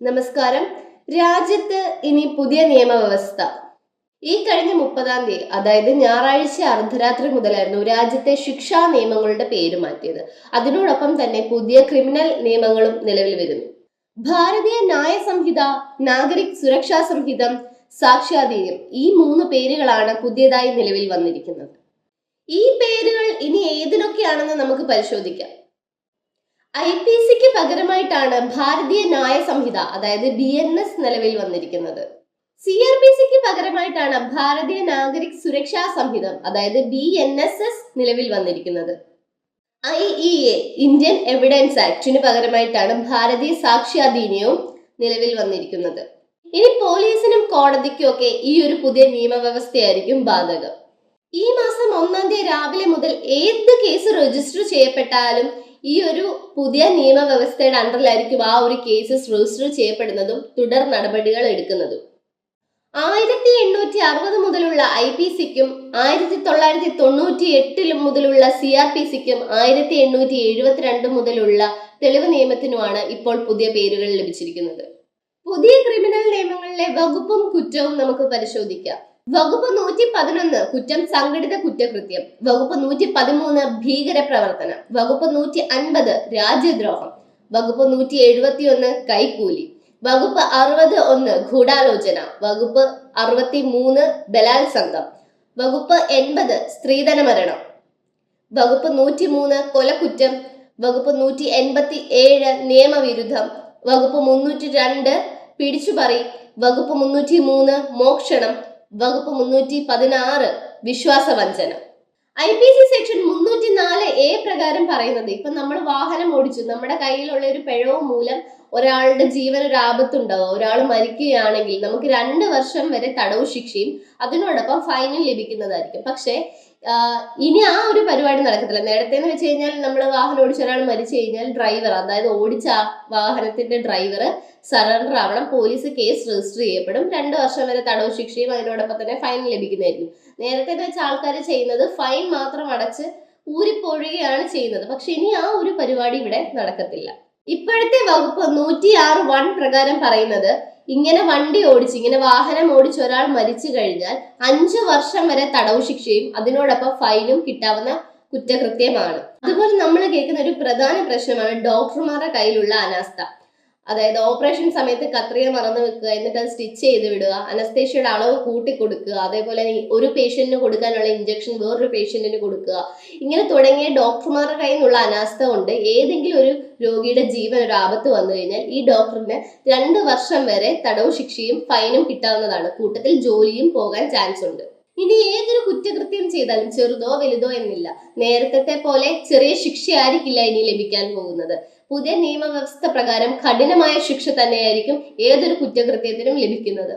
നമസ്കാരം. രാജ്യത്ത് ഇനി പുതിയ നിയമവ്യവസ്ഥ. ഈ കഴിഞ്ഞ മുപ്പതാം തീയതി അതായത് ഞായറാഴ്ച അർദ്ധരാത്രി മുതലായിരുന്നു രാജ്യത്തെ ശിക്ഷാ നിയമങ്ങളുടെ പേര് മാറ്റിയത്. അതിനോടൊപ്പം തന്നെ പുതിയ ക്രിമിനൽ നിയമങ്ങളും നിലവിൽ വരുന്നു. ഭാരതീയ ന്യായ സംഹിത നാഗരിക് സുരക്ഷാ സംഹിതം സാക്ഷ്യാധീനം ഈ മൂന്ന് പേരുകളാണ് പുതിയതായി നിലവിൽ വന്നിരിക്കുന്നത്. ഈ പേരുകൾ ഇനി ഏതിനൊക്കെയാണെന്ന് നമുക്ക് പരിശോധിക്കാം. ഐ പി സിക്ക് പകരമായിട്ടാണ് ഭാരതീയ ന്യായ സംഹിത അതായത് ബി എൻ എസ് നിലവിൽ വന്നിരിക്കുന്നത്. സി ആർ പി സിക്ക് പകരമായിട്ടാണ് ഭാരതീയ നാഗരിക് സുരക്ഷാ സംഹിതം അതായത് ബി എൻ എസ് എസ് നിലവിൽ വന്നിരിക്കുന്നത്. I E A Indian evidence ആക്ടിന് പകരമായിട്ടാണ് ഭാരതീയ സാക്ഷ്യാധീനവും നിലവിൽ വന്നിരിക്കുന്നത്. ഇനി പോലീസിനും കോടതിക്കും ഒക്കെ ഈ ഒരു പുതിയ നിയമവ്യവസ്ഥയായിരിക്കും ബാധകം. ഈ മാസം ഒന്നാം തീയതി രാവിലെ മുതൽ ഏത് കേസ് രജിസ്റ്റർ ചെയ്യപ്പെട്ടാലും ഈ ഒരു പുതിയ നിയമവ്യവസ്ഥയുടെ അണ്ടറിലായിരിക്കും ആ ഒരു കേസസ് രജിസ്റ്റർ ചെയ്യപ്പെടുന്നതും തുടർ നടപടികൾ എടുക്കുന്നതും. ആയിരത്തി എണ്ണൂറ്റി അറുപത് മുതലുള്ള ഐ പി സിക്കും ആയിരത്തി തൊള്ളായിരത്തി തൊണ്ണൂറ്റി എട്ടിൽ മുതലുള്ള സി ആർ പി സിക്കും ആയിരത്തി എണ്ണൂറ്റി എഴുപത്തിരണ്ട് മുതലുള്ള തെളിവ് നിയമത്തിനുമാണ് ഇപ്പോൾ പുതിയ പേരുകൾ ലഭിച്ചിരിക്കുന്നത്. പുതിയ ക്രിമിനൽ നിയമങ്ങളിലെ വകുപ്പും കുറ്റവും നമുക്ക് പരിശോധിക്കാം. വകുപ്പ് നൂറ്റി പതിനൊന്ന് കുറ്റം സംഘടിത കുറ്റകൃത്യം. വകുപ്പ് നൂറ്റി പതിമൂന്ന് ഭീകര പ്രവർത്തനം വകുപ്പ് നൂറ്റി അൻപത് രാജ്യദ്രോഹം. വകുപ്പ് നൂറ്റി എഴുപത്തി ഒന്ന് കൈക്കൂലി. വകുപ്പ് അറുപത് ഒന്ന് ഗൂഢാലോചന. വകുപ്പ് അറുപത്തി മൂന്ന് ബലാത്സംഗം. വകുപ്പ് എൺപത് സ്ത്രീധന മരണം വകുപ്പ് നൂറ്റി മൂന്ന് കൊലക്കുറ്റം. വകുപ്പ് നൂറ്റി എൺപത്തി ഏഴ് നിയമവിരുദ്ധം. വകുപ്പ് മുന്നൂറ്റി രണ്ട് പിടിച്ചുപറി. വകുപ്പ് മുന്നൂറ്റി മൂന്ന് മോക്ഷണം. വകുപ്പ് മുന്നൂറ്റി പതിനാറ് വിശ്വാസവഞ്ചന. ഐ പി സി സെക്ഷൻ മുന്നൂറ്റി നാല് എ പ്രകാരം പറയുന്നത് ഇപ്പൊ നമ്മൾ വാഹനം ഓടിച്ചു. നമ്മുടെ കയ്യിലുള്ള ഒരു പിഴവ് മൂലം ഒരാളുടെ ജീവൻ ഒരു ആപത്തുണ്ടാവുക ഒരാൾ മരിക്കുകയാണെങ്കിൽ നമുക്ക് രണ്ട് വർഷം വരെ തടവ് ശിക്ഷയും അതിനോടൊപ്പം ഫൈനും ലഭിക്കുന്നതായിരിക്കും. പക്ഷേ ഇനി ആ ഒരു പരിപാടി നടക്കത്തില്ല. നേരത്തെ എന്ന് വെച്ച് കഴിഞ്ഞാൽ നമ്മൾ വാഹനം ഓടിച്ച ഒരാൾ മരിച്ചു കഴിഞ്ഞാൽ ഡ്രൈവർ അതായത് ഓടിച്ച വാഹനത്തിന്റെ ഡ്രൈവർ സറണ്ടർ ആവണം. പോലീസ് കേസ് രജിസ്റ്റർ ചെയ്യപ്പെടും. രണ്ട് വർഷം വരെ തടവ് ശിക്ഷയും അതിനോടൊപ്പം തന്നെ ഫൈൻ ലഭിക്കുന്നതായിരിക്കും. നേരത്തെ എന്ന് വെച്ചാൽ ആൾക്കാർ ചെയ്യുന്നത് ഫൈൻ മാത്രം അടച്ച് ഊരിപ്പോഴുകയാണ് ചെയ്യുന്നത്. പക്ഷെ ഇനി ആ ഒരു പരിപാടി ഇവിടെ നടക്കത്തില്ല. ഇപ്പോഴത്തെ വകുപ്പ് നൂറ്റി ആറ് വൺ പ്രകാരം പറയുന്നത് ഇങ്ങനെ വണ്ടി ഓടിച്ച് ഇങ്ങനെ വാഹനം ഓടിച്ച് ഒരാൾ മരിച്ചു കഴിഞ്ഞാൽ അഞ്ചു വർഷം വരെ തടവ് ശിക്ഷയും അതിനോടൊപ്പം ഫൈനും കിട്ടാവുന്ന കുറ്റകൃത്യമാണ്. അതുപോലെ നമ്മൾ കേൾക്കുന്ന ഒരു പ്രധാന പ്രശ്നമാണ് ഡോക്ടർമാരുടെ കയ്യിലുള്ള അനാസ്ഥ. അതായത് ഓപ്പറേഷൻ സമയത്ത് കത്രിക മറന്നു വെക്കുക എന്നിട്ട് അത് സ്റ്റിച്ച് ചെയ്ത് വിടുക അനസ്തേഷ്യയുടെ അളവ് കൂട്ടി കൊടുക്കുക അതേപോലെ ഒരു പേഷ്യന്റിന് കൊടുക്കാനുള്ള ഇഞ്ചക്ഷൻ വേറൊരു പേഷ്യന്റിന് കൊടുക്കുക. ഇങ്ങനെ തുടങ്ങിയ ഡോക്ടർമാരുടെ കയ്യിൽ നിന്നുള്ള അനാസ്ഥ കൊണ്ട് ഏതെങ്കിലും ഒരു രോഗിയുടെ ജീവൻ ഒരു ആപത്ത് വന്നു കഴിഞ്ഞാൽ ഈ ഡോക്ടറിന് രണ്ട് വർഷം വരെ തടവ് ശിക്ഷയും ഫൈനും കിട്ടാവുന്നതാണ്. കൂട്ടത്തിൽ ജോലിയും പോകാൻ ചാൻസ് ഉണ്ട്. ഇനി ഏതൊരു കുറ്റകൃത്യം ചെയ്താലും ചെറുതോ വലുതോ എന്നില്ല. നേരത്തെ പോലെ ചെറിയ ശിക്ഷയായിരിക്കില്ല ഇനി ലഭിക്കാൻ പോകുന്നത്. പുതിയ നിയമവ്യവസ്ഥ പ്രകാരം കഠിനമായ ശിക്ഷ തന്നെയായിരിക്കും ഏതൊരു കുറ്റകൃത്യത്തിനും ലഭിക്കുന്നത്.